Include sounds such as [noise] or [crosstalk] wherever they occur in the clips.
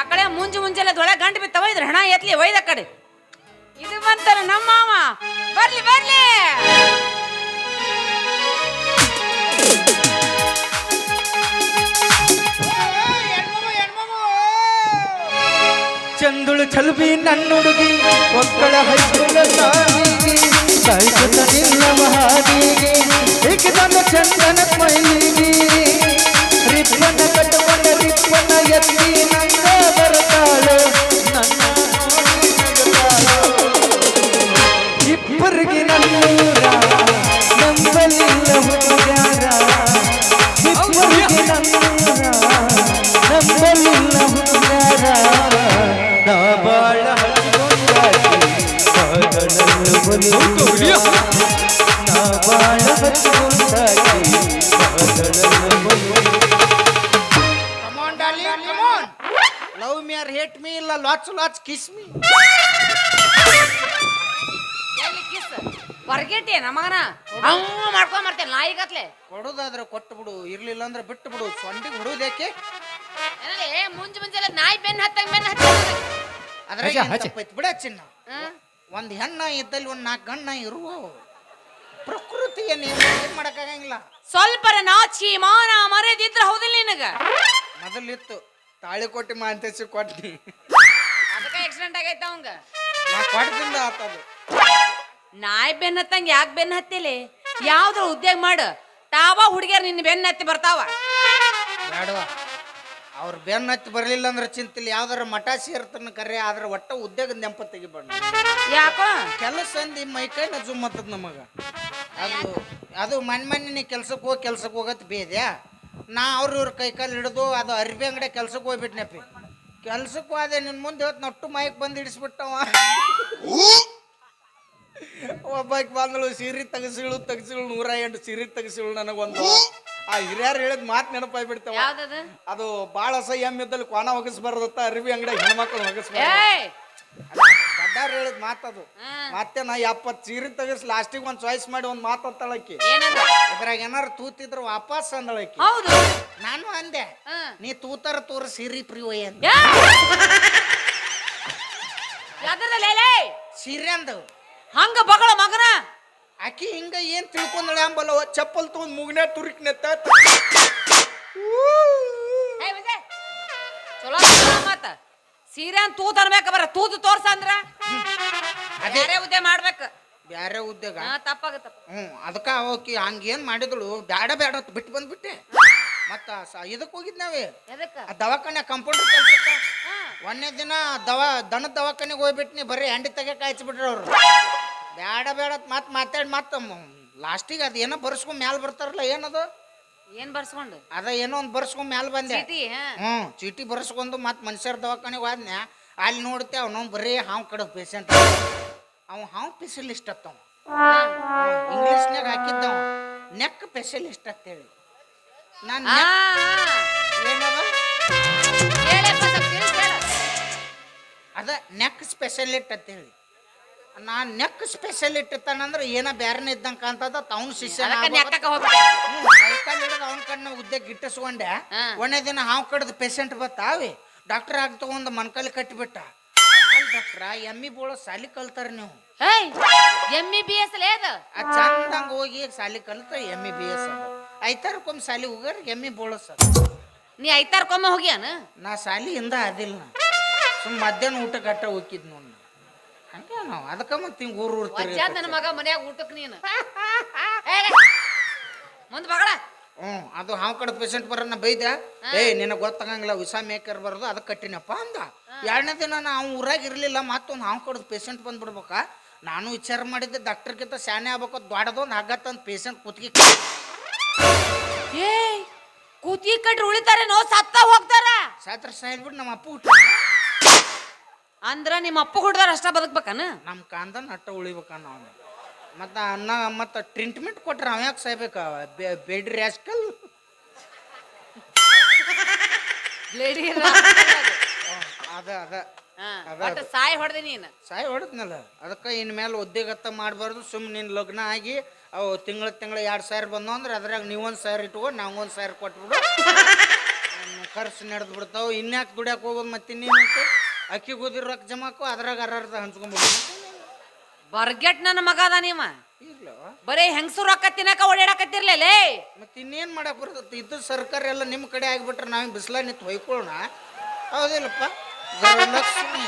ಆ ಕಡೆ ಮುಂಜು ಮುಂಜಾನೆ ದೊಳೆ ಗಂಟು ಬಿತ್ತವ? ಇದ್ರ ಹಣ ಎತ್ಲಿ ಒಯ್ದ ಕಡೆ. ಇದು ಬಂತಾರ ನಮ್ಮ ಮಾವ. ಬರ್ಲಿ ಬರ್ಲಿ. ಚಂದುಳು ಚಲುಬಿ ನನ್ನುಡುಗಿ, ಒಕ್ಕಳ ಹೈಸ್ಕೂಲ ಸಾವಿಗೆ ಕಾಯ್ಸುತ್ತ ನಿನ್ನ ಮಹಾದಿಗೆ ಚಂದನ ಮೈಲಿಗೆ ರಿಪ್ಪನ ಕಟ್ಟುಕೊಂಡ ರಿಪ್ಪನ ಎತ್ತಿ ನಂಗ ಬರ್ತಾಳು. ಇಬ್ಬರಿಗೆ ನನ್ನೂರ ನಂಬಲಿಲ್ಲ ಹುಡುಗಾರ ಇಬ್ಬರಿಗೆ ನನ್ನೂರ ನಂಬಲಿಲ್ಲ ಹುಡುಗಾರ ನಾ ಬಾಳ ಬಲಿಯುವ. ನಾ ಬಾಳ Love ಮೀ ಇಲ್ಲ lots ಲಾಚ್ kiss me. ಎಲ್ಲಿ ಕಿಸ್ ಹೊರಗೆಟ್ಟಿ ನಮಗನ ಅವ್ ಮಾಡ್ಕೊಂಡ್ ಬರ್ತೇನೆ ನಾಯಿ ಗತ್ಲೆ ಕೊಡೋದಾದ್ರೆ ಕೊಟ್ಟು ಬಿಡು ಇರ್ಲಿಲ್ಲ ಅಂದ್ರೆ ಬಿಟ್ಟು ಬಿಡು ಸೊಂಡಿಗೆ ಹೊಡುವುದೇಕೆ ಏ ಮುಂಜು ಮುಂಜಾನೆ ನಾಯಿ ಬೆನ್ನ ಹತ್ತಂಗ್ ಬೆನ್ನ ಹತ್ತ ಅದ್ರಾಗ. ತಪ್ಪೈತ್ ಬಿಡ ಚಿನ್ನ ಒಂದ್ ಹೆಣ್ಣ ಇದ್ದಲ್ಲಿ ಒಂದ್ ನಾಲ್ಕು ಗಣ್ಣ ಇರುವ. ಪ್ರಕೃತಿ ಏನ್ ಏನ್ ಮಾಡಕ್ಕಾಗಂಗಿಲ್ಲ. ಸ್ವಲ್ಪ ನಾಚಿ ಮಾನ ಮರೆದಿದ್ರ ಹೌದಿಲ್ಲ ನಿನಗ? ಮೊದಲಿತ್ತು. ತಾಳಿ ಕೊಟ್ಟಿ ಮಾಂತೇಸಿ ಕೊಟ್ಟಿ ಅದಕ್ಕೆ ಆಕ್ಸಿಡೆಂಟ್ ಆಗೈತ ಅವಂಗ? ನಾ ಆತದು. ನಾಯಿ ಬೆನ್ನ ಹತ್ತಂಗ ಯಾಕೆ ಬೆನ್ನ ಹತ್ತಿಲಿ? ಯಾವ್ದ್ರ ಉದ್ಯೋಗ ಮಾಡು. ತಾವ ಹುಡುಗಿಯರ್ ನಿನ್ನ ಬೆನ್ನ ಹತ್ತಿ ಬರ್ತಾವ. ಬೇಡವ ಅವ್ರ ಬೆನ್ನ ಹತ್ತಿ ಬರಲಿಲ್ಲ ಅಂದ್ರೆ ಚಿಂತಿಲ್ಲ ಯಾವ್ದಾರ ಮಠ ಸೇರ್ತನ ಕರೆ ಆದ್ರೆ ಒಟ್ಟ ಉದ್ಯೋಗ ನೆಂಪ ತೆಗಿಬೇಡ. ಯಾಕೋ? ಕೆಲಸ ಅಂದಿ ಮೈ ಕೈ ನಜುಮ್ ಮತ್ತದ ನಮಗ. ಅದು ಅದು ಮನ್ ಮನೆ ಕೆಲ್ಸಕ್ಕೆ ಹೋಗಿ ಕೆಲ್ಸಕ್ಕೆ ಹೋಗತ್ ಬೇದ್ಯಾ? ನಾ ಅವ್ರ ಇವ್ರ ಕೈ ಕಾಲು ಹಿಡಿದು ಅದು ಅರ್ಬಿ ಅಂಗಡಿ ಕೆಲ್ಸಕ್ಕೆ ಹೋಗ್ಬಿಟ್ನಪ್ಪಿ. ಕೆಲ್ಸಕ್ಕೆ ಹೋದೆ ನಿನ್ ಮುಂದೆ ಇವತ್ತು ನಟ್ಟು ಮೈಕ್ ಬಂದು ಹಿಡಿಸ್ಬಿಟ್ಟವ. ಒಬ್ಬಾಕಿ ಬಂದಳು ಸೀರೆ ತಗಸಿಳು ತಗಸಿಳು ನೂರ ಎಂಟು ಸೀರೆ ನನಗೆ ನನಗೊಂದು. ಆ ಹಿರಿಯರು ಹೇಳಿದ ಮಾತು ನೆನಪಾಗ್ಬಿಡ್ತಾವ. ಯಾವ್ದದ? ಅದು ಭಾಳ ಎಂ ಇದ್ದಲ್ಲಿ ಕ್ವಾನ ಹೊಗಸ್ಬಾರ್ದತ್ತ ಅರ್ಬಿ ಅಂಗಡಿ ಹೆಣ್ಮಕ್ಳು ಹೊಗಸ್ಬಾರ್ದು ಏಯ್ ಹೇಳಿದ್ ಮಾತದು. ಮತ್ತೆ ನಾ ಎಪ್ಪತ್ತು ಸೀರೆ ತಗಿಸ್ ಲಾಸ್ಟಿಗೆ ಒಂದು ಚಾಯ್ಸ್ ಮಾಡಿ ಒಂದು ಮಾತು ಅಂತಳಕಿ ಏನಂದ? ಇದ್ರಾಗ ಏನಾರು ತೂತಿದ್ರು ವಾಪಸ್ ಅಂದಳಕ್ಕಿ ಹೌದು. ನಾನು ಅಂದೆ. ನೀ ತೂತರ ತೂರ ಸೀರೆ ಪ್ರಿ ಒಯ್ಯ ಅಂದೆ ಲೇ ಸೀರೆ ಅಂದ. ಹಂಗ ಬಗಳ ಮಗನ? ಆಕಿ ಹಿಂಗ ಏನ್ ತಿಳ್ಕೊಂಡಳ ಅಂಬಲ್ಲ? ಚಪ್ಪಲ್ ತಗೊಂಡ್ ಮುಗ್ನೆ ತುರುಕ್ ನೆತ್ತ ಚಲೋ. ಸೀರೆ ಅಂತ ತೂತ್ ಅನ್ಬೇಕ ಬರ ತೂತು ತೋರ್ಸ ಅಂದ್ರ? ಅದೇ. ಬೇರೆ ಉದ್ಯ ಮಾಡ್ಬೇಕು. ಬ್ಯಾರೆ ಉದ್ಯೋಗ ಹಾ ತಪ್ಪಾಗತ್ತಪ್ಪ ಹ್ಞೂ ಅದಕ್ಕ ಅವಕಿ ಹಂಗೇನ್ ಮಾಡಿದಳು? ಬ್ಯಾಡ ಬ್ಯಾಡ ಅಂತ ಬಿಟ್ಟು ಬಂದ್ಬಿಟ್ಟೆ. ಮತ್ತ ಸ- ಇದಕ್ ಹೋಗಿದ್ನಾವೇ ಎದಕ್ಕ? ಆ ದವಾಖಾನೆ ಕಂಪೌಂಡರ್ ಕೆಲ್ಸಕ್ಕ? ಒಂದೇ ಒಂದನೇ ದಿನ ದವಾ ದನದ ದವಾಖಾನೆಗೆ ಹೋಗ್ಬಿಟ್ನಿ ಬರ್ರಿ ಹೆಂಡಿ ತೆಗಿಯಕ್ಕೆ ಹಚ್ಬಿಟ್ರು ಅವ್ರು. ಬ್ಯಾಡ ಬೇಡ ಮತ್ ಮಾತಾಡಿ ಮತ್ತ ಲಾಸ್ಟಿಗೆ ಅದು ಏನೋ ಬರ್ಸ್ಕೊಂಡ್ ಮ್ಯಾಲ ಬರ್ತಾರಲ್ಲ ಏನದು? ಏನ್ ಬರ್ಸ್ಕೊಂಡು? ಅದ ಏನೋ ಒಂದ್ ಬರ್ಸ್ಕೊಂಡ್ ಮ್ಯಾಲ ಬಂದೆ. ಚೀಟಿ ಹಾ. ಹ್ಞೂ ಚೀಟಿ ಬರ್ಸ್ಕೊಂಡು ಮತ್ ಮನುಷ್ಯರ ದವಾಖಾನೆಗೆ ಹೋದ್ನ ಅಲ್ಲಿ ನೋಡ್ತೆ ಅವನು ಬರೀ ಹಾವು ಕಡ ಪೇಷಂಟ್ ಅವ ಹಾವು ಸ್ಪೆಷಲಿಸ್ಟ್ ಅತ್ತವ. ಇಂಗ್ಲೀಷ್ನಾಗ ಹಾಕಿದ್ದವ. ನೆಕ್ ಸ್ಪೆಷಲಿಸ್ಟ್ ಅಂತೇಳಿ ನಾನು. ಅದ ನೆಕ್ ಸ್ಪೆಷಲಿಸ್ಟ್ ಅಂತೇಳಿ ನಾನು ನೆಕ್ ಸ್ಪೆಷಲಿಸ್ಟ್ ಇತ್ತಾನಂದ್ರೆ ಏನ ಬ್ಯಾರನ ಇದ್ದಂಗೆ ಕಾಣ್ತದ? ಅವ್ನ ಶಿಷ್ಯ ಅವ್ನ ಕಣ್ಣು ಹೋಗ್ಬಿಟ್ಟೆ. ಕೈಕಾಲು ಹಿಡಿದು ಅವನ ಕಣ್ಣ ಉದ್ದೆ ಗಿಟ್ಟಿಸ್ಕೊಂಡೆ ಒಣ ದಿನ ಹಾವು ಕಡ್ದು ಪೇಷಂಟ್ ಬತ್ತಾವಿ ಡಾಕ್ಟರ್ ಆಗ ತಗೊಂಡು ಮನ್ಕಲ್ಲಿ ಕಟ್ಟಿಬಿಟ್ಟ. ಡಾಕ್ಟ್ರ ಎಮ್ಮಿ ಬೋಳ ಸಾಲಿ ಕಲ್ತಾರ ನೀವು. ಏಯ್ ಎಂ ಬಿ ಎಸ್ ಚಂದಂಗ ಹೋಗಿ ಸಾಲಿ ಕಲ್ತ ಎಂ ಇ ಬಿ ಎಸ್ ಐತಾರಕ್ಕೊಮ್ಮೆ ಸಾಲಿ ಹೋಗ್ಯಾರ ಎಮ್ಮಿ ಬೋಳಸ್ ನೀ ಐತಾರ್ಕೊಮ್ಮೆ ಹೋಗ್ಯಾನ? ನಾ ಸಾಲಿಯಿಂದ ಅದಿಲ್ಲ ಆದಿಲ್ಲ ಸುಮ್ ಮಧ್ಯಾಹ್ನ ಊಟ ಕಟ್ಟ ಹೋಗಿದ್ ನೋಡಿ ಹಂಗೆ ನಾವು. ಅದಕ್ಕೆ ಮತ್ತೆ ಹಿಂಗೆ ಊರು ಊರು ವಜ್ಜಾದ್ ನನ್ನ ಮಗ ಮನ್ಯಾಗ ಊಟಕ್ಕೆ ನೀನು. [laughs] ಮುಂದ್ ಮಗಳ. ಹ್ಞೂ ಅದು ಹಾವು ಕಡೆ ಪೇಷಂಟ್ ಬರೋಣ ಬೈದ. ಏ ನಿನಗೆ ಗೊತ್ತಾಗಂಗಿಲ್ಲ ವಿಷ ಮೇಕರ್ ಬರೋದು ಅದಕ್ಕೆ ಕಟ್ಟಿನಪ್ಪ ಅಂದ. ಎರಡನೇ ದಿನ ನಾವು ಊರಾಗ ಇರಲಿಲ್ಲ ಮತ್ತೊಂದು ಹಾವು ಕಡ್ದು ಪೇಷಂಟ್ ಬಂದ್ಬಿಡ್ಬೇಕ. ನಾನು ವಿಚಾರ ಮಾಡಿದ್ದೆ ಡಾಕ್ಟರ್ಗಿಂತ ಶಾನೆ ಆಗ್ಬೇಕು ದೊಡ್ಡದೊಂದು ಹಗ್ಗತ್ತಂದು ಪೇಷಂಟ್ ಕುತ್ತಿಗೆ ಏಯ್ ಕೂತಿ ಕಟ್ರಿ ಉಳಿತಾರೆ ನೋ ಸತ್ತ ಹೋಗ್ತಾರ. ಸಾತ್ರ ಸಾಯ್ಬಿಟ್ಟು ನಮ್ಮ ಅಪ್ಪ ಹುಟ್ಟ ಅಂದ್ರ ನಿಮ್ಮ ಅಪ್ಪ ಹುಡ್ದಾರ ಅಷ್ಟ ಬದುಕ್ಬೇಕನ? ನಮ್ಮ ಕಾಂದ ನಟ್ಟ ಉಳಿಬೇಕನ್ನ ನಾವು ಮತ್ತು ಅನ್ನ ಮತ್ತು ಟ್ರೀಟ್ಮೆಂಟ್ ಕೊಟ್ರೆ ಅವ ಯಾಕೆ ಸಾಯ್ಬೇಕ? ಬೆಡ್ ರ್ಯಾಸ್ಕಲ್ ಲೇಡಿ ಅದ. ಅದ ಅದ. ಒಟ್ಟು ಸಾಯಿ ಹೊಡೆದಿ ನೀನು. ಸಾಯಿ ಹೊಡೆದ್ನಲ್ಲ. ಅದಕ್ಕೆ ಇನ್ಮೇಲೆ ಉದ್ಯೋಗತ್ತ ಮಾಡಬಾರ್ದು ಸುಮ್ ನಿನ್ನ ಲಗ್ನ ಆಗಿ ಅವು ತಿಂಗಳ ತಿಂಗಳ ಎರಡು ಸಾವಿರ ಬಂದು ಅಂದ್ರೆ ಅದ್ರಾಗ ನೀವೊಂದು ಸಾವಿರ ಇಟ್ಕೊ ನಾವೊಂದು ಸಾವಿರ ಕೊಟ್ಬಿಡು. [laughs] ಖರ್ಚು ನಡೆದು ಬಿಡ್ತಾವ. ಇನ್ಯಾಕೆ ದುಡ್ಯಾಕ ಹೋಗೋದು ಮತ್ತೆ ಇನ್ನೇನೈತೆ? ಅಕ್ಕಿ ಗೋದಿ ರೊಕ್ಕ ಜಮಾಕು ಅದ್ರಾಗ ಅರ್ಧ ಹಂಚ್ಕೊಂಡ್ಬಿಡು. ಬರ್ಗೆಟ್ ನನ್ನ ಮಗ ಅದ ನೀವ ಇರ್ಲವ ಬರೀ ಹೆಂಗಸು ರೊಕ್ಕ ತಿನ್ನಕ ಓಡಾಡಕತ್ತಿರ್ಲೇ ಮತ್ತೆ ಇನ್ನೇನ್ ಮಾಡಕ್ ಬರ್ತೈತಿ? ಇದು ಸರ್ಕಾರ ಎಲ್ಲ ನಿಮ್ಮ ಕಡೆ ಆಗಿಬಿಟ್ರೆ ನಾವು ಬಿಸಿಲ ನಿಂತು ಹೊಯ್ಕೊಳ್ಳೋಣ ಹೌದಿಲ್ಲಪ್ಪ. ಗೃಹಲಕ್ಷ್ಮಿ.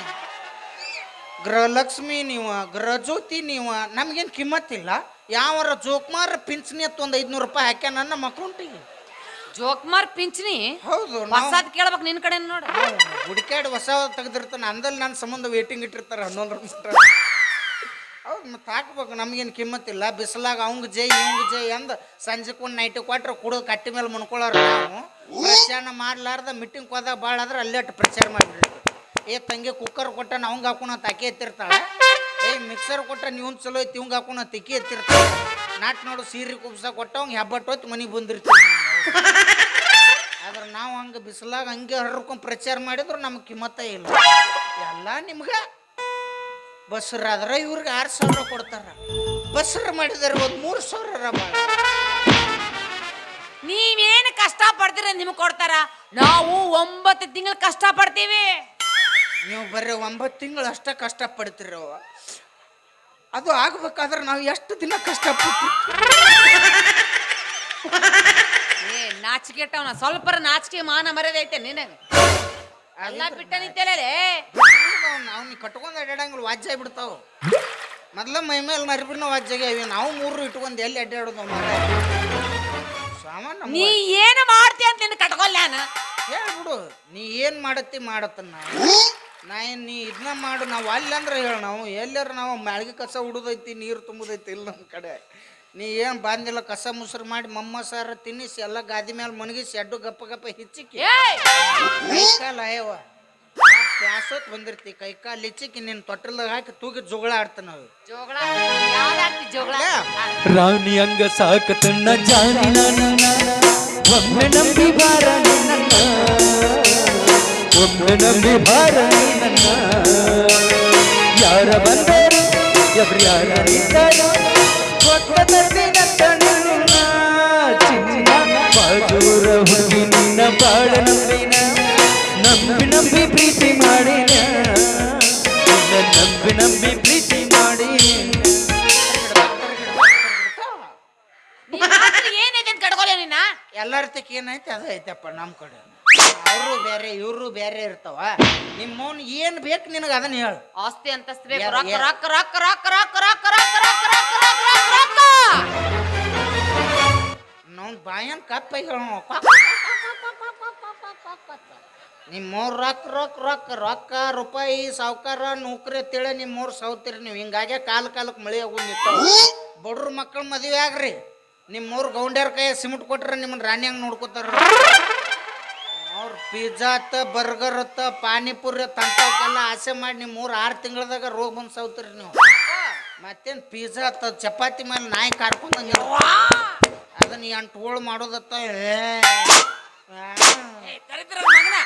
ಗೃಹಲಕ್ಷ್ಮಿ ನೀವು ಗೃಹಜ್ಯೋತಿ ನೀವು ನಮ್ಗೇನು ಕಿಮ್ಮತ್ತಿಲ್ಲ. ಯಾವರ ಜೋಕ್ಮಾರ ಪಿಂಚಣಿ ಅಂತ ಒಂದು ಐದ್ನೂರು ರೂಪಾಯಿ ಹಾಕ್ಯಾನ ನನ್ನ ಅಕೌಂಟಿಗೆ? ಜೋಕ್ಮಾರ್ ಪಿಂಚಣಿ. ಹೌದು ನಾವು ಕೇಳಬೇಕು ಕೇಳ್ಬೇಕು ನಿನ್ ಕಡೆ ನೋಡ. ಹುಡುಕ್ಯಾಡ್ ಹೊಸ ತೆಗೆದಿರ್ತಾನೆ ಅಂದಲ್ಲಿ ನನ್ನ ಸಂಬಂಧ ವೇಟಿಂಗ್ ಇಟ್ಟಿರ್ತಾರೆ ಹನ್ನೊಂದು ಮಟ್ಟ ಹೌದು ಮತ್ತೆ ಹಾಕ್ಬೇಕು ನಮ್ಗೇನು ಕಿಮ್ಮತ್ತಿಲ್ಲ ಬಿಸಿಲಾಗ ಅವಂಗ ಜೈ ಇವಂಗ ಜೈ ಅಂದ ಸಂಜೆ ಒಂದು ನೈಟ್ ಕೊಟ್ರೆ ಕುಡಿದು ಕಟ್ಟಿ ಮೇಲೆ ಮುನ್ಕೊಳ್ಳೋರು ನಾವು. ಪ್ರಚಾರ ಮಾಡ್ಲಾರ್ದ ಮೀಟಿಂಗ್ ಹೋದಾಗ ಭಾಳ ಆದ್ರೆ ಅಲ್ಲೇ ಅಟ್ ಪ್ರಚಾರ ಮಾಡಿಬಿಡ್ರಿ. ಏ ತಂಗಿ ಕುಕ್ಕರ್ ಕೊಟ್ಟ ಅವಂಗ ಹಾಕೋಣ ತಾಕಿ ಎತ್ತಿರ್ತಾಳೆ? ಏ ಮಿಕ್ಸರ್ ಕೊಟ್ಟ ನೀವು ಚಲೋ ಐತಿ ಇವಂಗ ಹಾಕೋಣ ತಿಕ್ಕಿ ಎತ್ತಿರ್ತಾಳೆ? ನಾಟ್ ನೋಡು ಸೀರೆ ಕುಬ್ಸ ಕೊಟ್ಟ ಅವ್ಗೆ ಹೆಬ್ಬಟ್ಟು ಹೊತ್ತು ಮನೆಗೆ ಬಂದಿರ್ತೀವಿ [laughs] ಆದ್ರೆ ನಾವು ಹಂಗೆ ಬಿಸಿಲಾಗ ಹಂಗೆ ಹರ್ಕೊಂಡು ಪ್ರಚಾರ ಮಾಡಿದ್ರು ನಮ್ಗೆ ಕಿಮ್ಮತ್ತ ಇಲ್ಲ. ಎಲ್ಲ ನಿಮ್ಗೆ ಬಸ್ರಾದ್ರೆ ಇವ್ರಿಗೆ ಆರು ಸಾವಿರ ಕೊಡ್ತಾರ. ಬಸ್ರ ಮಾಡಿದಾರೆ ಒಂದು ಮೂರು ಸಾವಿರ ಭಾಳ ನೀವೇನು ಕಷ್ಟ ಪಡ್ತೀರ ನಿಮ್ಗೆ ಕೊಡ್ತಾರ? ನಾವು ಒಂಬತ್ತು ತಿಂಗಳು ಕಷ್ಟ ಪಡ್ತೀವಿ ನೀವು ಬರ್ರಿ ಒಂಬತ್ತು ತಿಂಗಳು ಅಷ್ಟೇ ಕಷ್ಟಪಡ್ತೀರಿ? ಅವ ಅದು ಆಗ್ಬೇಕಾದ್ರೆ ನಾವು ಎಷ್ಟು ದಿನ ಕಷ್ಟಪಟ್ಟು [laughs] ಏ ನಾಚಿಕೆಟ್ಟವನ. ಸ್ವಲ್ಪ ನಾಚಿಕೆ ಮಾನ ಮರ್ಯಾದೆ ಐತೆ ನಿನಗೆ. ಎಲ್ಲ ಬಿಟ್ಟ ನಿಂತಲೇ ಅವ್ನು ಕಟ್ಕೊಂಡು ಅಡ್ಡಾಡಂಗಿಲ್ಲ ವಾಜ್ಯ ಬಿಡ್ತಾವ ಮೊದ್ಲ ಮೈ ಮೇಲೆ ನರಿಬಿನ ವಾಜ್ಯಗೆ ಅವಿ ನಾವು ಮೂರು ಇಟ್ಕೊಂಡು ಎಲ್ಲಿ ಅಡ್ಡಾಡೋದು ಸಾಮಾನ್ಯ ನೀ ಏನು ಮಾಡ್ತಿ ಅಂತ ನಿನ್ನ ಕಟ್ಕೊಲ್ಲ ಹೇಳ್ಬಿಡು ನೀ ಏನು ಮಾಡತ್ತಿ ಮಾಡತ್ತನ್ನ. ನಾ ಏನು ನೀ ಇದನ್ನ ಮಾಡು. ನಾವು ಅಲ್ಲಿ ಅಂದ್ರೆ ಹೇಳ ನಾವು. ಎಲ್ಲಾರ ನಾವು ಮ್ಯಾಳ್ಗೆ ಕಸ ಹುಡುದೈತಿ ನೀರು ತುಂಬುದೈತಿ ಇಲ್ಲ ನಮ್ಮ ಕಡೆ. ನೀ ಏನು ಬಂದಿಲ್ಲ ಕಸ ಮುಸ್ರು ಮಾಡಿ ಮಮ್ಮ ಸಾರ ತಿನ್ನಿಸಿ ಎಲ್ಲ ಗಾದಿ ಮೇಲೆ ಮನಗಿಸಿ ಎಡ್ಡು ಗಪ್ಪ ಗಪ್ಪ ಹಿಚ್ಚಿಕ್ಕಿ ಏಯ್! ಕೈ ಕಾಲು ಅಯ್ಯವ ಪ್ಯಾಸೋತ್ ಬಂದಿರ್ತಿ ಕೈ ಕಾಲು ಹಿಚ್ಚಿಕ್ಕಿ ನಿನ್ನ ತೊಟ್ಟಲ್ದಾಗ ಹಾಕಿ ತೂಗಿ ಜೋಗಳ ಆಡ್ತಾನ ಜೋಗಳ ರಾಣಿ ಅಂಗ ಸಾಕತಣ್ಣ ಜಾನಿ ಒಮ್ಮೆ ನಂಬಿ ಬಾರ ನನ್ನ. ಒಮ್ಮೆ ನಂಬಿ ಬಾರ ನನ್ನ. ಯಾರ ಬಂದರು ಎವ್ರು ಯಾರ ನಂಬಿ ನಂಬಿ ಪ್ರೀತಿ ಮಾಡಿನ ನಂಬಿ ನಂಬಿ ಪ್ರೀತಿ ಮಾಡಿ ಏನೈತೆ ಅದು ಐತಪ್ಪ ನಮ್ಮ ಕಡೆ ಅವರು ಬೇರೆ ಇವರು ಬೇರೆ ಇರ್ತಾವ ನಿಮ್ಮವ್ನ ಏನು ಬೇಕು ನಿನಗೆ ಅದನ್ನ ಹೇಳು. ಆಸ್ತಿ ಅಂತಸ್ತ್ರಿ. ರೊಕ್ಕ ರೊಕ್ಕ ರೊಕ್ಕ ರೊಕ್ಕ ರೊಕ್ಕ ರೊಕ್ಕ ರೊಕ್ಕ ರೊಕ್ಕ. ಬಾಯನ್ ಕಪ್ಪ ಹೇಳೋ ಮೂರು ರೊಕ್ಕ ರೊಕ್ಕ ರೊಕ್ಕ ರೊಕ್ಕ ರೂಪಾಯಿ ಸಾವ್ಕಾರ ನೌಕರಿ ತಿಳಿ ನಿಮ್ಮ ಮೂರು ಸಾವ್ತೀರಿ ನೀವು ಹಿಂಗಾಗೆ ಕಾಲ ಕಾಲಕ್ಕೆ ಮಳೆ ಆಗೋದು ನಿಂತಾವ ಬಡ್ರ ಮಕ್ಕಳು ಮದುವೆ ಆಗ್ರಿ ನಿಮ್ಮವ್ರು ಗೌಂಡ್ಯಾರ ಕೈ ಸಿಮೆಂಟ್ ಕೊಟ್ರೆ ನಿಮ್ಮನ್ನ ರಾಣಿ ಹಂಗೆ ನೋಡ್ಕೋತಾರ ಅವ್ರು ಪಿಜ್ಜಾ ಅತ್ತ ಬರ್ಗರ್ ಅತ್ತ ಪಾನಿಪುರಿ ಅತ್ತ ಅಂತವಕ್ಕೆಲ್ಲ ಆಸೆ ಮಾಡಿ ನಿಮ್ಮ ಮೂರು ಆರು ತಿಂಗಳದಾಗ ರೋಗ ಬಂದು ಸಾವ್ತೀರಿ ನೀವು ಮತ್ತೇನು ಪಿಜ್ಜಾ ಅತ್ತ ಚಪಾತಿ ಮೇಲೆ ನಾಯಿ ಕಾರ್ಕೊಂಡಂಗೆ ಅದನ್ನ ಎಂಟು ಹೋಳು ಮಾಡೋದತ್ತ? ದರಿದ್ರ ಮಗನ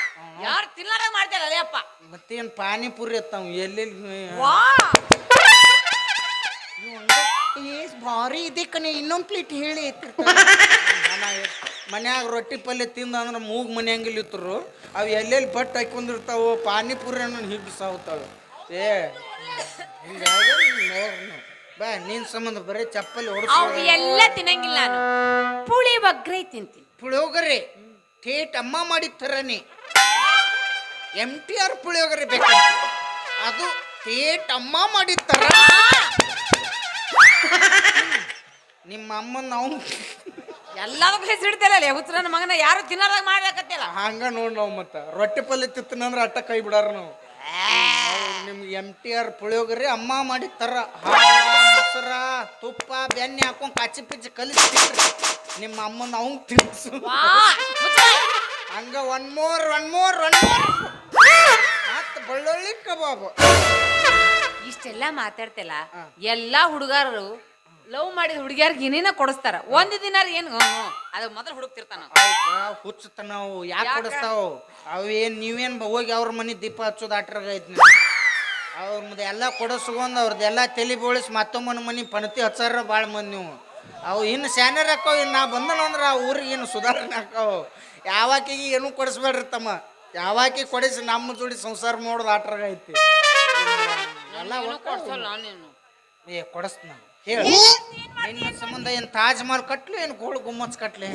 ಯಾರು ತಿನ್ನಲಾರ ಮಾಡ್ತಾರ ಅದೇ ಅಪ್ಪ? ಮತ್ತೇನ್ ಪಾನಿಪುರಿ ಅತ್ತಾವ ಎಲ್ಲೆಲ್ಲಿ? ವಾ! ಏಸ್ ಭಾರಿ ಇದಕ್ಕ ಇನ್ನೊಂದು ಪ್ಲೇಟ್ ಹೇಳಿ ಮನ್ಯಾಗ ರೊಟ್ಟಿ ಪಲ್ಯ ತಿಂದ ಅಂದ್ರೆ ಮೂಗ್ ಮನ್ಯಾಂಗಿಲ್ಲ ಇತ್ತರು. ಅವು ಎಲ್ಲೆಲ್ಲಿ ಬಟ್ ಹಾಕೊಂಡಿರ್ತಾವ ಪಾನಿಪುರಿ ಅನ್ನೋ ಹಿಗ್ಗಿ ಏ ಹಿಂಗಾಗಿ ನೋಡ್ರಿ. ಬಾ ನಿನ್ ಸಂಬಂಧ ಬರೀ ಚಪ್ಪಲಿ ಅವು ಹೊಡ್ಸ್ಕೊಳ್ಳೋದು ಎಲ್ಲ ತಿನ್ನಂಗಿಲ್ಲ ನಾನು. ಪುಳಿ ಒಗ್ಗರೆ ತಿಂತೀನಿ. ಪುಳಿಯೋಗರೆ ಥೇಟ್ ಅಮ್ಮ ಮಾಡಿದ ಥರನೇ. ಎಂ ಟಿ ಆರ್ ಪುಳಿಯೋಗರೆ ಬೇಕಂತ ಅದು ಥೇಟ್ ಅಮ್ಮ ಮಾಡಿದ ಥರ. ನಿಮ್ಮ ಅಮ್ಮನ ನಾವು ಎಲ್ಲದಕ್ಕೂ ಹೆಸರಿಡ್ತಿರಲ್ಲ ಹುಚ್ಚ ನನ್ನ ಮಗನ ಯಾರು ತಿನ್ನೋದಾಗ ಮಾಡ್ಬೇಕತ್ತಿಲ್ಲ ಹಂಗ ನೋಡ್ ನಾವು ಮತ್ತ. ರೊಟ್ಟಿ ಪಲ್ಯ ತಿತ್ತನಂದ್ರ ಅಟ್ಟ ಕೈ ಬಿಡಾರ ನಾವು. ನಿಮ್ಗೆ ಎಂ ಟಿ ಆರ್ ಪುಳಿಯೋಗರೆ ಅಮ್ಮ ಮಾಡಿದ ಥರ. ಮೊಸರ ತುಪ್ಪ ಬೆಣ್ಣೆ ಹಾಕೊಂಡ್ ಕಚ್ಚಿ ಪಿಚ್ಚಿ ಕಲಿಸಿ ನಿಮ್ಮ ಅಮ್ಮನ ಅವಂಗ್ ತಿನ್ಸು. ಹಂಗ one more one more one more. ಬಳ್ಳೊಳ್ಳಿ ಕಬಾಬ್. ಇಷ್ಟೆಲ್ಲ ಮಾತಾಡ್ತಿಲ್ಲ ಎಲ್ಲಾ ಹುಡುಗರು ಲವ್ ಮಾಡಿದ ಹುಡುಗಿಯರ್ಗೆ ಏನೇನ ಕೊಡಿಸ್ತಾರ. ಒಂದ್ ದಿನ ಏನು ಹ್ಞೂ, ಹ್ಞೂ. ಅದು ಮೊದಲು ಹುಡುಕ್ತಿರ್ತಾನ. ಹುಚ್ಚತನವು ಯಾಕೆ ಕೊಡಿಸ್ತಾವ ಅವೇನ್ ನೀವೇನ್ ಬ- ಹೋಗಿ ಅವ್ರ ಮನೆ ದೀಪ ಹಚ್ಚೋದು ಆಟ್ರಾಗ ಐತಿ ಅವ್ರ ಮುಂದೆ ಎಲ್ಲ ಕೊಡಿಸ್ಕೊಂಡು ಅವ್ರದ್ದೆಲ್ಲ ತಲೆ ಬೋಳಿಸಿ ಮತ್ತೊಮ್ಮನ ಮನೆ ಪಣತಿ ಹಚ್ಚಾರ ಭಾಳ ಮಂದಿ ನೀವು ಅವು ಇನ್ನು ಸ್ಯಾನರ್ ಹಾಕಾವ ಇನ್ನು ನಾ ಬಂದನು ಅಂದ್ರೆ ಆ ಊರಿಗೆ ಇನ್ನು ಸುಧಾರಣೆ ಹಾಕಾವ. ಯಾವಾಕಿಗೆ ಏನೂ ಕೊಡಿಸ್ಬೇಡ್ರಿ ತಮ್ಮ. ಯಾವಾಕಿ ಕೊಡಿಸಿ ನಮ್ಮ ಜೋಡಿ ಸಂಸಾರ ಮಾಡೋದು ಆಟ್ರಾಗ ಐತಿ. ಎಲ್ಲ ಏನು ಏ ಕೊಡಸ್ ನಾನು. ಹೇಳಿ. ನಿನ್ನ ಸಂಬಂಧ ಏನು ತಾಜ್ ಮಹಲ್ ಕಟ್ಲಿ ಏನು ಗೋಳು ಗುಮ್ಮಚ್ ಕಟ್ಲಿ?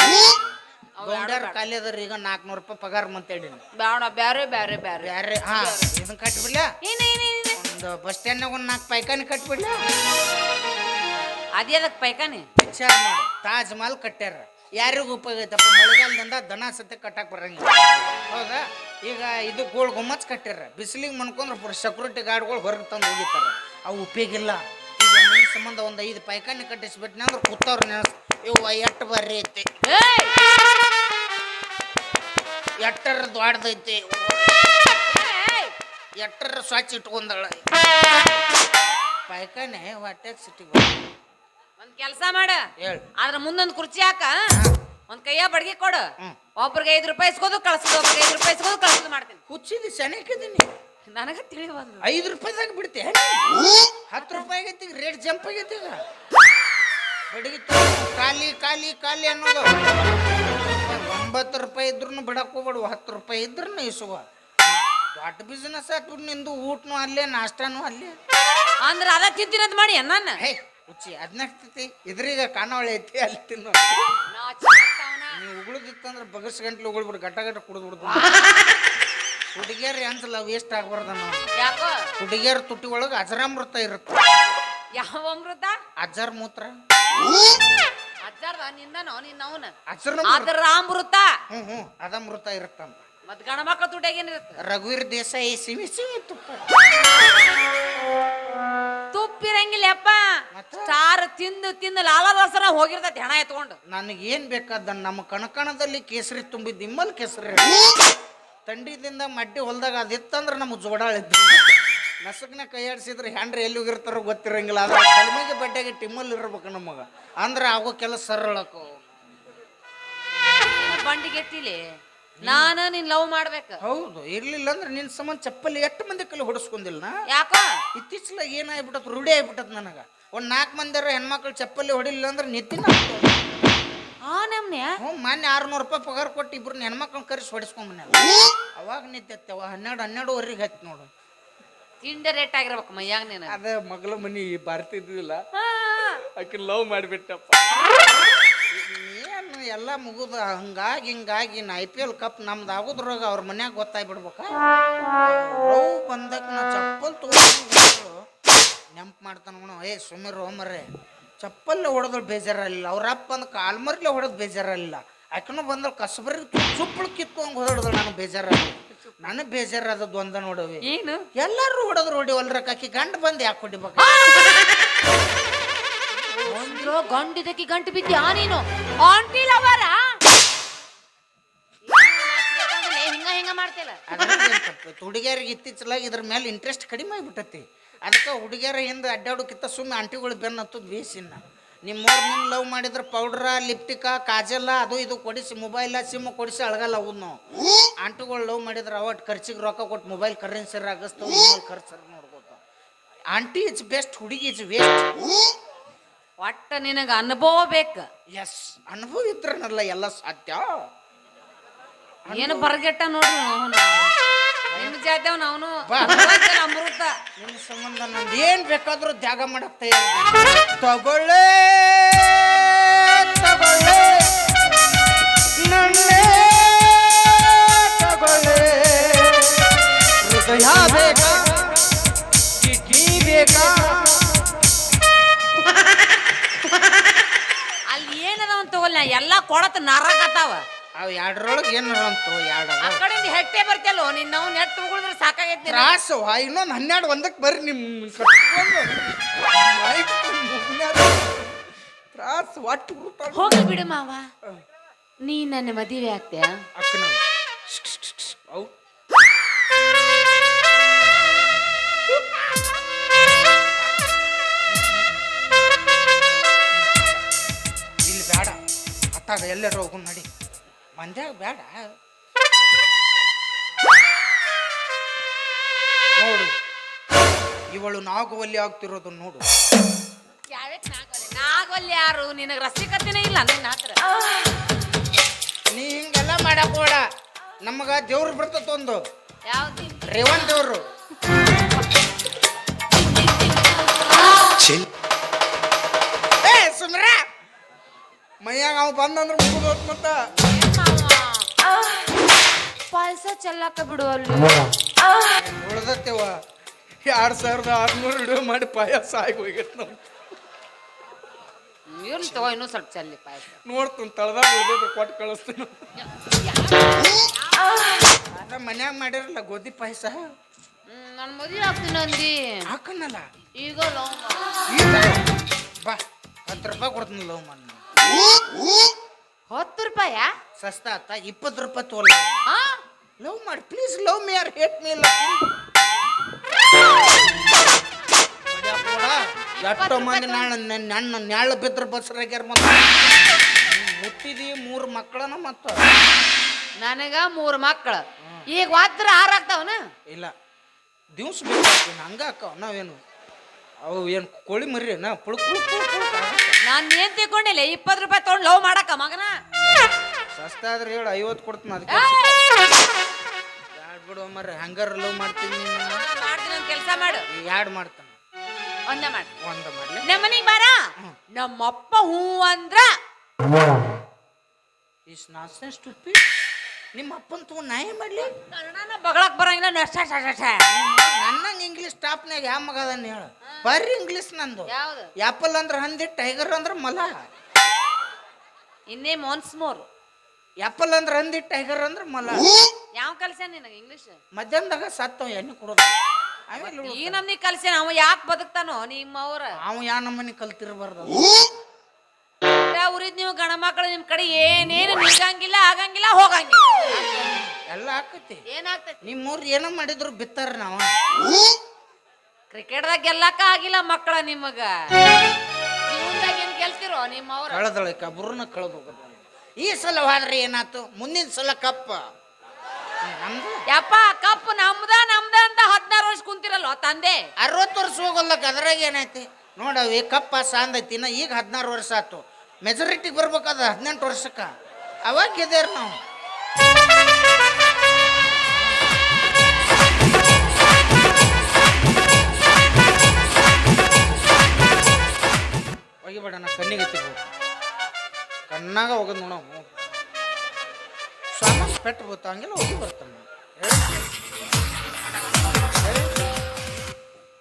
ಗೌಂಡರ್ ಖಾಲಿ ಅದ್ರ ಈಗ ನಾಲ್ಕುನೂರು ರೂಪಾಯಿ ಪಗಾರ ಮಂತೇಳಿ ಬೇಡ ಬ್ಯಾರೆ ಬ್ಯಾರೆ ಬ್ಯಾರೆ. ಬ್ಯಾರೆ ಹಾ ಇದನ್ನ ಕಟ್ಬಿಡ್ಲ? ಏನ ಏನ ಏನ? ಒಂದು ಬಸ್ ಸ್ಟ್ಯಾಂಡ್ನಾಗ ಒಂದು ನಾಲ್ಕು ಪೈಕಾನಿ ಕಟ್ಬಿಡ್ಲ. ಅದೇ ಅದಕ್ಕೆ ಪೈಕಾನಿ ವಿಚಾರ ಮಾಡು. ತಾಜ್ ಮಹಲ್ ಕಟ್ಟ್ಯಾರ. ಯಾರಿಗೂ ಉಪಯೋಗ ಐತಪ್ಪ ಮಳೆಗಾಲದಿಂದ ದನ ಸತ್ಯ ಕಟ್ಟಾಕ್ ಬರಂಗಿಲ್ಲ. ಹೌದಾ? ಈಗ ಇದು ಗೋಳ್ ಗುಮ್ಮಚ್ ಕಟ್ಟ್ಯಾರ. ಬಿಸಿಲಿಗೆ ಮನ್ಕೊಂಡ್ರೆ ಪುರ ಸೆಕ್ಯೂರಿಟಿ ಗಾರ್ಡ್ಗಳು ಹೊರಗೆ ತಂದು ಹೋಗಿತ್ತಾರ ಅವು ಉಪಯೋಗ ಇಲ್ಲ. ಈಗ ನಿನ್ನ ಸಂಬಂಧ ಒಂದು ಐದು ಪೈಕಾನಿ ಕಟ್ಟಿಸ್ಬಿಟ್ನೆ ಅಂದ್ರೆ ಕೂತವ್ರು ನೆನಸ್ ಇವು ಎಟ್ಟು ಬರ್ರಿ ಐತಿ. ಎಟ್ಟರ ದೊಡ್ಡದೈತಿ! ಎಟ್ಟರ ಸ್ವಚ್ಛ ಇಟ್ಕೊಂಡಳ. ಪೈಕಾನೆ ಹೊಟ್ಟೆಗೆ ಸಿಟ್ಟಿಗೆ ಒಂದ್ ಕೆಲಸ ಮಾಡ. ಹೇಳು. ಅದ್ರ ಮುಂದೊಂದ್ ಕುರ್ಚಿ ಹಾಕ. ಒಂದ್ ಕೈಯ ಬಡ್ಗಿ ಕೊಡು. ಒಬ್ರಿಗೆ ಐದು ರೂಪಾಯಿ ಇಸ್ಕೋದು ಕಳ್ಸೋದು. ಒಬ್ರಿಗೆ ಐದು ರೂಪಾಯಿ ಇಸ್ಕೋದು ಕಳ್ಸೋದು ಮಾಡ್ತೀನಿ. ಹುಚ್ಚಿದಿ ಸೆನೆಕಿದ್ದೀನಿ ನನಗ ತಿಳಿವಲ್ದು. ಐದು ರೂಪಾಯಿದಾಗ ಬಿಡ್ತೆ. ಹತ್ತು ರೂಪಾಯಿ ಆಗೈತಿ ರೇಟ್ ಜಂಪ್ ಆಗೈತಿ ಈಗ. ಬಡಗಿ ಖಾಲಿ ಖಾಲಿ ಖಾಲಿ ಅನ್ನೋದು. ಒಂಬತ್ತು ರೂಪಾಯಿ ಇದ್ರು ಬಿಡಕ್ ಹೋಗ್ಬೇಡು ಹತ್ತು ರೂಪಾಯಿ ಇದ್ರೂ ಇಸುವ ದೊಡ್ಡ ಬಿಸ್ನೆಸ್ ಆಯ್ತು ನಿಂದು ಊಟನು ಅಲ್ಲೇ ನಾಷ್ಟನೂ ಅಲ್ಲೇ. ಅಂದ್ರ ಅದ ತಿಂತೀನಂತ ಮಾಡಿ ನನ್ನ ಹೇ ಹುಚ್ಚಿ ಅದನ್ನಗ್ತೈತಿ ಇದ್ರೀಗ ಕಾಣವಳೆ ಐತಿ ಅಲ್ಲಿ ತಿನ್ನು. ನೀವು ಉಗುಳಿದಿತ್ತಂದ್ರೆ ಬಗಸ್ ಗಂಟ್ಲು ಉಗುಳ್ಬಿಡು ಗಟ್ಟ ಗಟ್ಟ ಕುಡಿದ್ಬಿಡ್ದು ಹುಡುಗಿಯರು ಅನ್ಸಲ್ಲ ವೇಸ್ಟ್ ಆಗ್ಬಾರ್ದ ನಾವು ಯಾಕೋ? ಹುಡುಗಿಯರ ತುಟಿ ಒಳಗೆ ಅಜರಾಮೃತ ಇರುತ್ತೆ. ಯಾವ ಅಮೃತ? ಅಜರ್ ಮೂತ್ರ ಅಜ್ಜಾರ್ದ ನಿಂದನೋ ನಿನ್ನವನ? ಅಜರ್ ಅಜರ ಹ್ಮ್ ಅಮೃತ ಹ್ಞೂ ಹ್ಞೂ ಅದಾಮೃತ ಇರುತ್ತಂತ. ಮತ್ ಗಣ ಮಕ್ಕಳ ಏನಿರುತ್ತೆ ರಘುವೀರ್ ದೇಸಾಯಿ ಸಿಮಿ ಸಿಮಿ ತುಪ್ಪ. ತುಪ್ಪಿರಂಗಿಲ್ಲ ಅಪ್ಪ ಮತ್ತ? ಸ್ಟಾರ್ ತಿಂದು ತಿಂದು ಲಾಲಾದಾಸನ ಹೋಗಿರ್ತೈತಿ ಹೆಣ ಎತ್ಕೊಂಡು. ನನಗೆ ಏನು ಬೇಕಾದ ನಮ್ಮ ಕಣಕಣದಲ್ಲಿ ಕೇಸರಿ ತುಂಬಿ ನಿಮ್ಮಲ್ಲಿ ಕೇಸರಿ. ತಂಡಿದಿಂದ ಮಡ್ಡಿ ಹೊಲ್ದಾಗ ಅದಿತ್ತಂದ್ರೆ ನಮ್ಮ ಜೋಡಾಳಿದ್ದು ನಸಕ್ನ ಕೈಯಾಡಿಸಿದ್ರೆ ಹ್ಯಾಂಡ್ರಿ ಎಲ್ಲಿ ಹೋಗಿರ್ತಾರೋ ಗೊತ್ತಿರಂಗಿಲ್ಲ. ಆದ್ರೆ ಕಡಿಮೆಗೆ ಬಡ್ಡೆಗೆ ಟಿಮ್ಮಲ್ಲಿ ಇರ್ಬೇಕು ನಮಗ. ಅಂದ್ರೆ ಆಗೋ ಕೆಲಸ ಸರಳಕ್ಕೋ. ನೀನು ಬಂಡಿಗೆ ಎತ್ತಿಲಿ ನಾನು ನಿನ್ ಲವ್ ಮಾಡ್ಬೇಕು. ಹೌದು ಇರ್ಲಿಲ್ಲ ಅಂದ್ರೆ ನಿನ್ನ ಸಂಬಂಧ ಚಪ್ಪಲಿ ಎಷ್ಟು ಮಂದಿ ಕಲ್ಲಿ ಹೊಡಿಸ್ಕೊಂಡಿಲ್ಲ ನಾ? ಯಾಕೋ? ಇತ್ತೀಚಲಾಗ ಏನಾಗ್ಬಿಟ್ಟತ್ ರೂಢಿ ಆಗ್ಬಿಟ್ಟತ್ ನನಗೆ. ಒಂದು ನಾಲ್ಕು ಮಂದಿರ ಹೆಣ್ಮಕ್ಳು ಚಪ್ಪಲಿ ಹೊಡಿಲಿಲ್ಲ ಅಂದ್ರೆ ನಿತ್ತಿನ ಆ ನಮ್ನೆ? ಹ್ಞೂ ಮೊನ್ನೆ ಆರುನೂರು ರೂಪಾಯಿ ಪಗಾರ ಕೊಟ್ಟು ಇಬ್ರು ಹೆಣ್ಮಕ್ಳನ್ನ ಕರೆಸಿ ಹೊಡಿಸ್ಕೊಂಬನ ಅವಾಗ ನಿತ್ತೆವ ಹನ್ನೆರಡು ಹನ್ನೆರಡುವರೆಗೆ ಹತ್ತು ನೋಡು. ತಿಂಡ ರೇಟ್ ಆಗಿರ್ಬೇಕು ಮೈಯಾಗ ನೀನು. ಅದ ಮಗಳ ಮನಿ ಬರ್ತಿದ್ದಿಲ್ಲ. ಆಕಿ ಲವ್ ಮಾಡಿಬಿಟ್ಟಪ್ಪ. ಏನು ಎಲ್ಲ ಮುಗಿದು ಹಂಗಾಗಿ ಹಿಂಗಾಗಿ ಇನ್ನು ಐ ಪಿ ಎಲ್ ಕಪ್ ನಮ್ದು ಆಗೋದ್ರಾಗ ಅವ್ರ ಮನ್ಯಾಗ ಗೊತ್ತಾಗ್ಬಿಡ್ಬೇಕ? ರವ್ ಬಂದಕ್ಕೆ ನಾ ಚಪ್ಪಲ್ ತೊಗೊಂಡು ನೆಂಪು ಮಾಡ್ತಾನ ಏ ಸುಮೀರ್ ರೋಮರೇ ಚಪ್ಪಲ್ಲೇ ಹೊಡೆದ್ರು ಬೇಜಾರಲ್ಲ ಅವ್ರ ಅಪ್ಪ ಅಂದ್ ಕಾಲ್ಮರ್ಲೆ ಹೊಡೆದು ಬೇಜಾರಲ್ಲ ಆಕಿನೂ ಬಂದ್ರೆ ಕಸಬರಿ ಸುಪ್ಪಳು ಕಿತ್ತು ಹಂಗೆ ಹೊಡೆದ್ರು ನನಗೆ ಬೇಜಾರಲ್ಲ ನನಗೆ ಬೇಜಾರದ ದ್ವಂದ್ವ ನೋಡವಿ ಏನು? ಎಲ್ಲರೂ ಹೊಡೆದ್ರು ಹೊಡಿವಲ್ರಕ್ಕ ಆಕಿ ಗಂಡ ಬಂದು ಯಾಕೆ ಹೊಡಿಬೇಕು? ಒಂದ್ರೋ ಗಂಡಿದಕ್ಕೆ ಗಂಟು ಆ ನೀನು? ಆಂಟಿ ಲವರ? ಹಿಂಗ ಹಿಂಗ ಮಾಡ್ತಿಲ್ಲ. ಹುಡುಗಿಯರಿಗೆ ಇತ್ತೀಚಲಾಗಿ ಇದ್ರ ಮೇಲೆ ಇಂಟ್ರೆಸ್ಟ್ ಕಡಿಮೆ ಆಗಿಬಿಟ್ಟತಿ. ಅದಕ್ಕೆ ಹುಡುಗಿಯರ ಹಿಂದೆ ಅಡ್ಡಾಡೋಕ್ಕಿಂತ ಸುಮ್ಮನೆ ಆಂಟಿಗಳು ಬೆನ್ನತ್ತು ಬೇಸಿನ್ನ ಬೇಸಿನ ನಿಮ್ಮವ್ರು ನಿಮ್ಮ ಲವ್ ಮಾಡಿದ್ರೆ ಪೌಡ್ರ ಲಿಪ್ಟಿಕ ಕಾಜಲ್ಲ ಅದು ಇದು ಕೊಡಿಸಿ ಮೊಬೈಲ ಸಿಮ್ ಕೊಡಿಸಿ ಅಳಗಲ್ಲ ಅವು ನಾವು ಆಂಟಿಗಳು ಲವ್ ಮಾಡಿದ್ರೆ ಅವಟ್ ಖರ್ಚಿಗೆ ರೊಕ್ಕ ಕೊಟ್ಟು ಮೊಬೈಲ್ ಕರೆನ್ಸಿ ಆಗಿಸ್ತವೆ ಮೊಬೈಲ್ ಖರ್ಚು ನೋಡ್ಬೋದು ಆಂಟಿ ಇಸ್ ಬೆಸ್ಟ್ ಹುಡುಗಿ ಇಸ್ ವೇಸ್ಟ್ ಒಟ್ಟ ನಿನಗ ಅನುಭವ ಬೇಕು? ಎಸ್ ಅನುಭವ ಇದ್ರನಲ್ಲ ಎಲ್ಲ ಸಾಧ್ಯ. ಏನು ಬರ್ಗೆಟ್ಟ ನೋಡ್ರಿ ಅವನು. ನಿಮ್ ಜಾತಿಯವನು ಅವನು. ಅಮೃತ. ನಿಮ್ ಸಂಬಂಧ ನಂದು ಏನು ಬೇಕಾದರೂ ತ್ಯಾಗ ಮಾಡಕ್ ತಗೊಳ್ಳೆ ತಗೊಳ್ಳೆ. ನನ್ನೇ ತಗೊಳ್ಳೆ. ಹೃದಯ ಬೇಕಾ ಏನದ ಎಲ್ಲ ಕೊಡತ್ ನರಕತ್ತಾವ. ಅವು ಎರಡರೊಳಗೆ ಏನಾರ ಅಂತ ಎರಡು ಆ ಕಡೆಯಿಂದ ಹೆಟ್ಟೆ ಬರ್ತಲ್ಲೋ ನಿನ್ನ ನಾವು ನೆಟ್ ತಗೊಳಿದ್ರೆ ಸಾಕಾಗೈತಿ ನಿನಗೆ. ತ್ರಾಸು ಇನ್ನೊಂದು ಹನ್ನೆರಡು ಒಂದಕ್ಕೆ ಬರ್ರಿ ನಿಮ್ಮ ಕಟ್ಕೊಂಡು. ತ್ರಾಸ್ ಒಟ್ಟು ಹುಡುಕಾಡ್ ಹೋಗ್ಲಿ ಬಿಡು ಮಾವ. ನೀ ನನ್ನ ಮದುವೆ ಆಗ್ತೀಯ? ಅಕ್ಕನ ಅವು ಅತ್ತಾಗ ಎಲ್ಲರೂ ಹೋಗು ನಡಿ. ಮಂದ್ಯಾಗ ಬೇಡ ನೋಡು ಇವಳು ನಾಗುವಲ್ಲಿ ಆಗ್ತಿರೋದು ನೋಡು. ಯಾವ್ಯಾಕ್ ನಾಗವಲ್ಲಿ? ನಾಗವಲ್ಲಿ ಯಾರು? ನಿನಗೆ ರಸಿಕತೆನೇ ಇಲ್ಲ ನಿನ್ನ ಹತ್ರ. ನೀ ಹಿಂಗೆಲ್ಲ ಮಾಡಕ್ ಬೇಡ ನಮಗ ದೇವ್ರು ಬರ್ತದೊಂದು ಯಾವ್ದು? ರೇವಣ್ ದೇವ್ರು. ಅವ್ ಬಂದಂದ್ರ ಮುಗಿದೋತ್ ಮತ್ತ. ಪಾಯಸ ಚೆಲ್ಲಾಕ ಬಿಡು ಅಲ್ಲಿ. ಉಳ್ದತ್ತೇವ. ಎರಡ್ ಸಾವಿರದ ಆರ್ನೂರು ವಿಡಿಯೋ ಮಾಡಿ ಪಾಯಸ ಆಗಿ ಹೋಗಿತ್ತು ನಾವು ಇವ್ರು ತಗೋ ಇನ್ನೂ ಸ್ವಲ್ಪ ಚೆಲ್ಲಿ ಪಾಯಸ. ನೋಡ್ತೀನಿ ತಳದಾಗ ಉಳ್ದೈತೆ ಕೊಟ್ಟು ಕಳಿಸ್ತೀನಿ. ನಮ್ಮ ಮನ್ಯಾಗ ಮಾಡಿರಲ್ಲ ಗೋಧಿ ಪಾಯಸ? ನನ್ನ ಮದುವೆ ಆಗ್ತೀನಿ ಅಂದಿ. ಹಾಕನಲ್ಲ ಈಗ ಲವ್ ಬಾ ಹತ್ತು ರೂಪಾಯಿ ಕೊಡ್ತೀನಿ ಲವ್ ಮನ್ ಹತ್ತು ರೂಪಾಯ ಸಸ್ತಾ ಆತ ಇಪ್ಪತ್ತು ರೂಪಾಯಿ ತೋಲ ಹಾ ಲವ್ ಮಾಡಿ please love me or hate me ಇಲ್ಲ ಎಷ್ಟೋ ಮಂದಿ ನಾಳೆ ನನ್ನ ನೆಳ್ಳು ಬಿದ್ರ ಬಸ್ರಾಗ್ಯಾರ ಮತ್ತೆ ಮುಟ್ಟಿದಿ ಮೂರು ಮಕ್ಕಳನ ಮತ್ತ ನನಗ ಮೂರು ಮಕ್ಕಳು ಈಗ ವಾತ್ರೆ ಆರಾಗ್ತವನ ಇಲ್ಲ ದಿವ್ಸ ಬೇಕು ಹಂಗ ಅಕ್ಕವ ನಾವೇನು ಅವು ಏನು ಕೋಳಿ ಮರಿ ನಾ ಪುಳುಕ್ ಪುಳುಕ್ ಪುಳುಕ್ ಪುಳುಕ್. ನಾನ್ ಏನ್ ತಿಳ್ಕೊಂಡಿಲ್ಲ ಇಪ್ಪತ್ತು ರೂಪಾಯಿ ತೊಗೊಂಡು ಲವ್ ಮಾಡಕ ಮಗನ? ಸಸ್ತಾ ಆದ್ರೆ ಹೇಳು ಐವತ್ತು ಕೊಡ್ತೀನಿ ಅದಕ್ಕೆ. ಬ್ಯಾಡ್ ಬಿಡು ಮರ್ರಿ ಹಂಗಾರ ಲವ್ ಮಾಡ್ತೀನಿ ಮಾಡ್ತೀನಿ ಒಂದ್ ಕೆಲಸ ಮಾಡು. ಎರಡು ಮಾಡ್ತಾನೆ. ಒಂದ ಮಾಡು. ಒಂದು ಮಾಡ್ಲಿ. ನಮ್ಮ ಮನಿಗ್ ಬಾರ? ನಮ್ಮಪ್ಪ ಹೂ ಅಂದ್ರ? ಇಸ್ ನಾಸೆ ಸ್ಟುಪಿ ನಿಮ್ಮ ಅಪ್ಪನ ತಗೊಂಡು ನಾ ಏನ್ ಮಾಡ್ಲಿ ಬಗಳಕ್ ಬರಂಗಿಲ್ಲ ನಷ್ಟ ನನ್ನಂಗೆ ಇಂಗ್ಲಿಷ್ ಟಾಪ್ನಾಗ ಯಾವ ಮಗ ಅದನ್ನ ಹೇಳು. ಬರ್ರಿ ಇಂಗ್ಲೀಷ್ ನಂದು. ಯಾವ್ದು? ಆ್ಯಪಲ್ ಅಂದ್ರೆ ಹಂದಿ ಟೈಗರ್ ಅಂದ್ರೆ ಮಲ. ಇನ್ನೇ ಮೋನ್ಸ್ ಮೋರ್ ಆ್ಯಪಲ್ ಅಂದ್ರೆ ಹಂದಿ ಟೈಗರ್ ಅಂದ್ರೆ ಮಲ. ಯಾವ ಕಲ್ಸ್ಯಾನ ನಿನಗೆ ಇಂಗ್ಲಿಷ್ ಮಧ್ಯಾಹ್ನದಾಗ ಸತ್ತವ ಎಣ್ಣೆ ಕೊಡೋದು. ಆಮೇಲೆ ನಮ್ಮನಿ ಈಗ ನಮ್ನಿ ಕಲ್ಸ್ಯಾನ. ಅವ ಯಾಕೆ ಬದುಕ್ತಾನೋ ನಿಮ್ಮ ಅವ್ರ? ಅವ ಯಾ ನಮ್ಮನೆ ಕಲ್ತಿರ್ಬಾರ್ದು ಉರಿದ್ ನೀವು ಗಣ ಮಕ್ಕಳು ನಿಮ್ ಕಡೆ ಏನೇನು ನಿಲ್ಗಂಗಿಲ್ಲ ಆಗಂಗಿಲ್ಲ ಹೋಗಂಗಿಲ್ಲ. ಎಲ್ಲ ಆಕತಿ. ಏನಾಗ್ತೈತಿ? ನಿಮ್ಮೂರ್ ಏನೋ ಮಾಡಿದ್ರು ಬಿತ್ತಾರ ನಾವ. ಕ್ರಿಕೆಟ್ದಾಗ ಗೆಲ್ಲಕ್ಕ ಆಗಿಲ್ಲ ಮಕ್ಕಳ ನಿಮಗ. ಜೀವನದಾಗ ಏನ್ ಗೆಲ್ತಿರೋ ಕಳೆದು ಈ ಸಲ ಹೋದ್ರೆ ಏನಾತು? ಮುಂದಿನ ಸಲ ಕಪ್ಪ. ನಮ್ದು. ಯಪ್ಪ ಕಪ್ ನಮ್ದ ನಮ್ದ ಅಂತ ಹದಿನಾರು ವರ್ಷ ಕುಂತಿರಲ್ವ ತಂದೆ? ಅರವತ್ತು ವರ್ಷ ಹೋಗಲ್ಲಕ ಅದ್ರಾಗ ಏನೈತಿ? ನೋಡವಿ ಕಪ್ಪ ಸಾಂದೈತಿ ನಾ ಈಗ ಹದಿನಾರು ವರ್ಷ ಆತು. ಮೆಜಾರಿಟಿಗೆ ಬರ್ಬೇಕಾದ ಹದಿನೆಂಟು ವರ್ಷಕ್ಕೆ. ಅವಾಗ ಗೆದ್ದೇರ್ ನಾವು. ಒಗಿಬೇಡ ನಾ ಕಣ್ಣಿಗೆ ತಿರ್ಬೋದು ಕಣ್ಣಾಗ ಹೋಗೋದು ನೋಡೋ ಸ್ವಾಮಿ ಪೆಟ್ಟು ಬತ್ತ ಹಂಗೆಲ್ಲ ಹೋಗಿ ಬರ್ತಾನೆ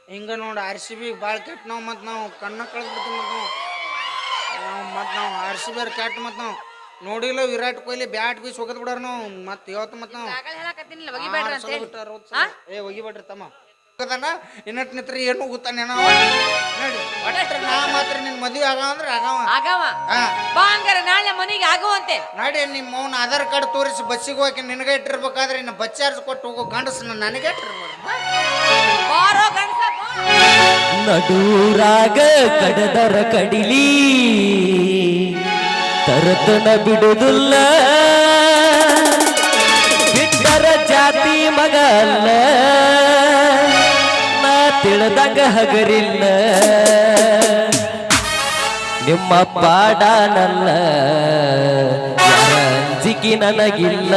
ಹಿಂಗ ನೋಡಿ ಆರ್ ಸಿ ಬಿ ಭಾಳ ಕೆಟ್ಟ ನಾವು ಮತ್ತು ನಾವು ಕಣ್ಣ ಕಳೆದ್ಬಿಡ್ತೀವಿ ಮತ್ತು ನಾವು. ನಾವು ಮತ್ತು ನಾವು ಆರ್ ಸಿ ಬಿ ಕೆಟ್ಟ ಮತ್ತು ನಾವು. ನೋಡಿಲ್ಲ ವಿರಾಟ್ ಕೊಹ್ಲಿ ಬ್ಯಾಟ್ ಬೀಸ್ ಹೋಗದ್ ಬಿಡೋರು ನಾವು. ಮತ್ತೆ ಇವತ್ತು ಮತ್ತು ನಾವು? ಏ ಒಗಿಬೇಡ್ರಿ ತಮ್ಮ. ಹೋಗದಾನ ಇನ್ನಟ್ ನಿತ್ರ ಏನು ಗೊತ್ತಾನೆ ನೋಡಿ ಒಟ್ಟ ನಾ ಮಾತ್ರ ನಿನ್ ಮದುವೆ ಆಗವ ಅಂದ್ರೆ ಆಗವ. ಆಗವ. ಹಾ. ಬಾ ಹಂಗಾರೆ ನಾಳೆ ಮನೆಗೆ ಆಗುವಂತೆ. ನೋಡಿ ನಿಮ್ಮ ಅವ್ನ ಆಧಾರ್ ಕಾರ್ಡ್ ತೋರಿಸಿ ಬಸ್ಸಿಗೆ ಹೋಗಿ ನಿನಗೆ ಇಟ್ಟಿರ್ಬೇಕಾದ್ರೆ ಇನ್ನು ಬಸ್ ಚಾರ್ಜ್ ಕೊಟ್ಟು ಹೋಗೋ ಗಂಡಸನ್ನ ನನಗೆ ಇಟ್ಟಿರ್ಬೋದು ಬಾರೋ ಗಂಡಸ ಬಾ. ನಡೂರಾಗ ಕಡದರ ಕಡಿಲಿ. ತರತನ ಬಿಡುದಿಲ್ಲ. ಬಿಟ್ಟರ ಜಾತಿ ಮಗ ನಾ ಹಗರಿಲ್ಲ. ನಿಮ್ಮ ಪಾಡ ಯಾರ ಅಂಜಿಕೆ ನನಗಿಲ್ಲ.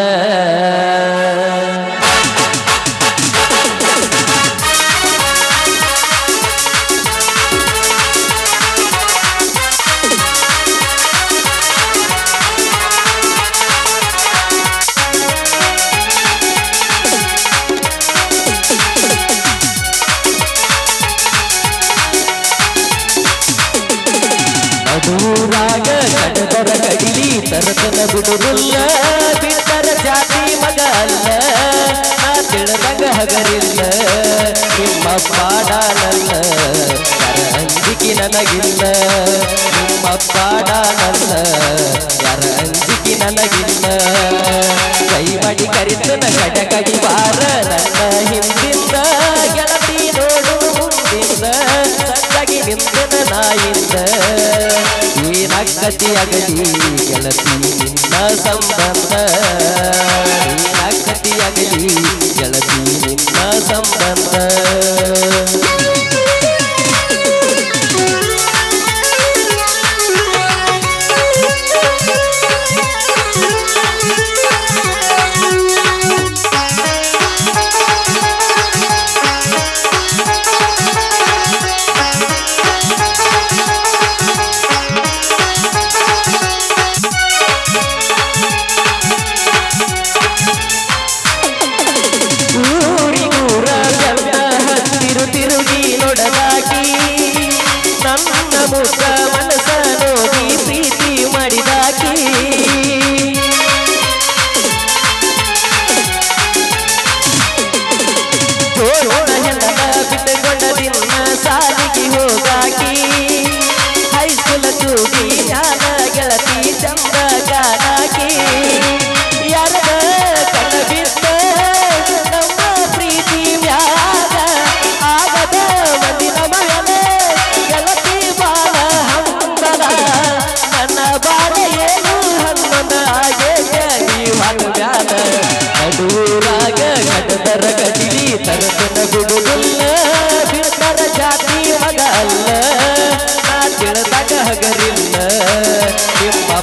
ನನಗಿಲ್ಲ ನಿಮ್ಮ ಯಾರ ಅಂಜಿಕೆ ನನಗಿಲ್ಲ ಕೈ ಮಾಡಿ ನ ಕಡ ಬಾರ ನನ್ನ ಹಿಂದಿಂದ ಗೆಳತಿ ನೋಡು ಮುಂದಿಂದ ಸಣ್ಣಗಿ ನಿಂತನ ನಾಯಿಂದ ಏನಾಗತಿ ಆಗಲಿ ಗೆಳತಿ ನಿನ್ನ ಸಂಬಂಧ ಏನಾಗತಿ ಆಗಲಿ ಗೆಳತಿ ನಿನ್ನ ಸಂಬಂಧ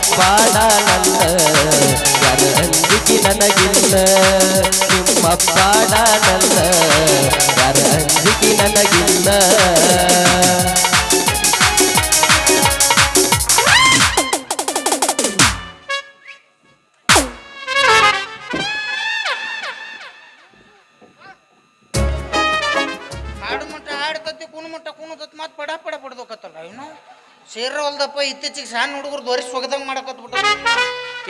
ನಿಮ್ಮಪ್ಪ ನನ್ನ ಯಾರ ಅಂಜಿಕೆ ನನಗಿಲ್ಲ ನಿಮ್ಮಪ್ಪ ನನ್ನ ಯಾರ ಅಂಜಿಕೆ ನನಗಿಲ್ಲ ಹಾಡು ಮಟ್ಟ ಹಾಡ್ತತಿ ಕುಣ ಮಟ್ಟ ಕುಣತತ್ ಮತ್ತೆ ಪಡ ಪಡ ಪಡ್ದೋಕತ್ತಲ್ಲ ಸೇರ ಹೊಲ್ದಪ್ಪ, ಇತ್ತೀಚಿಗೆ ಸಣ್ಣ ಹುಡುಗರು ದೊರಿಸಿ ಒಗದಂಗೆ ಮಾಡಕತ್ಬಿಟ್ಟು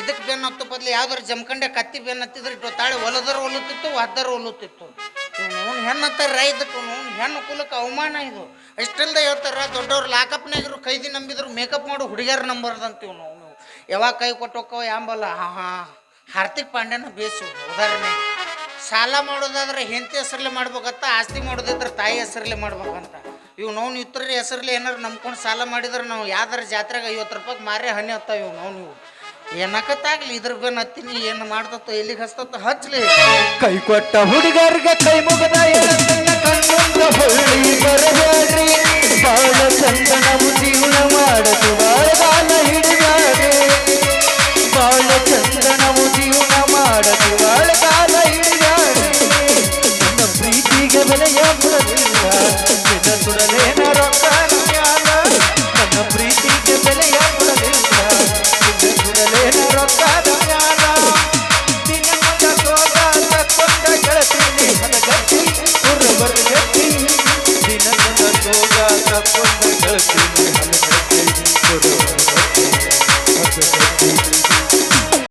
ಇದಕ್ಕೆ ಬೆನ್ನು ಹತ್ತು ಬದ್ಲು ಯಾವ್ದಾರು ಜಮಖಂಡೆ ಕತ್ತಿ ಬೆನ್ನು ಹತ್ತಿದ್ರೆ ಇಟ್ಟು ತಾಳೆ ಹೊಲದರ ಹೊಲುತ್ತಿತ್ತು ಒದ್ದರ ಹೊಲುತ್ತಿತ್ತು. ಇವ್ನು ಹೆಣ್ಣು ಹತ್ತಾರ ಇದಕ್ಕೆ ಹೆಣ್ಣು ಕುಲಕ್ಕೆ ಅವಮಾನ ಇದು. ಅಷ್ಟೆಲ್ಲ ಹೇಳ್ತಾರ, ದೊಡ್ಡವ್ರು ಲಾಕಪ್ನಾಗಿರು ಕೈದಿ ನಂಬಿದ್ರು, ಮೇಕಪ್ ಮಾಡು ಹುಡುಗಿಯರ್ ನಂಬರ್ದಂತ ಇವನು ಯಾವಾಗ ಕೈ ಕೊಟ್ಟು ಹೋಕ್ಕವ ಯಾಂಬಲ್ಲ, ಹಾಂ ಹಾಂ. ಹಾರ್ದಿಕ್ ಪಾಂಡ್ಯನ ಬೇಸು, ಉದಾಹರಣೆ. ಸಾಲ ಮಾಡೋದಾದ್ರೆ ಹೆಂಡತಿ ಹೆಸರಲ್ಲೇ ಮಾಡ್ಬೇಕತ್ತ ಆಸ್ತಿ ಮಾಡೋದಿದ್ರೆ ತಾಯಿ ಹೆಸರಲ್ಲೇ ಮಾಡ್ಬೇಕಂತ. ಇವ್ ನೋವು ಇತ್ರ ಹೆಸರಲ್ಲಿ ಏನಾರು ನಂಬ್ಕೊಂಡು ಸಾಲ ಮಾಡಿದ್ರೆ ನಾವು ಯಾವ್ದಾರ ಜಾತ್ರೆಗೆ ಐವತ್ತು ರೂಪಾಯಿಗೆ ಮಾರೇ ಹನಿ ಹತ್ತಾವ ಇವು ನೋವು ನೀವು. ಏನಕತ್ತಾಗ್ಲಿ ಇದ್ರ ಬೇನ್ ಹತ್ತೀನಿ, ಏನು ಮಾಡ್ತತ್ತೋ, ಎಲ್ಲಿಗೆ ಹಸ್ತತ್ತ, ಹಚ್ಲಿ. ಕೈ ಕೊಟ್ಟ ಹುಡುಗರ್ಗ ಕೈ ಮುಗದ Yeah. ನಿನ್ನ ಸುಡಲೇನ ರೊಕ್ಕ ನನ್ನ ಪ್ರೀತಿಗೆ ಬೆಲೆಯ ನಿನ್ನ ಸುಡಲೇನ ರೊಕ್ಕ ನ್ಯಾಯ ನಿನ್ನ ಮುಂದ ಸೋದ ತಕ್ಕೊಂಡ ಗೆಳತೀನಿ ಹದಗತ್ತಿ ಉರ್ವರು ಗತ್ತಿ ನಿನ್ನ ಮುಂದ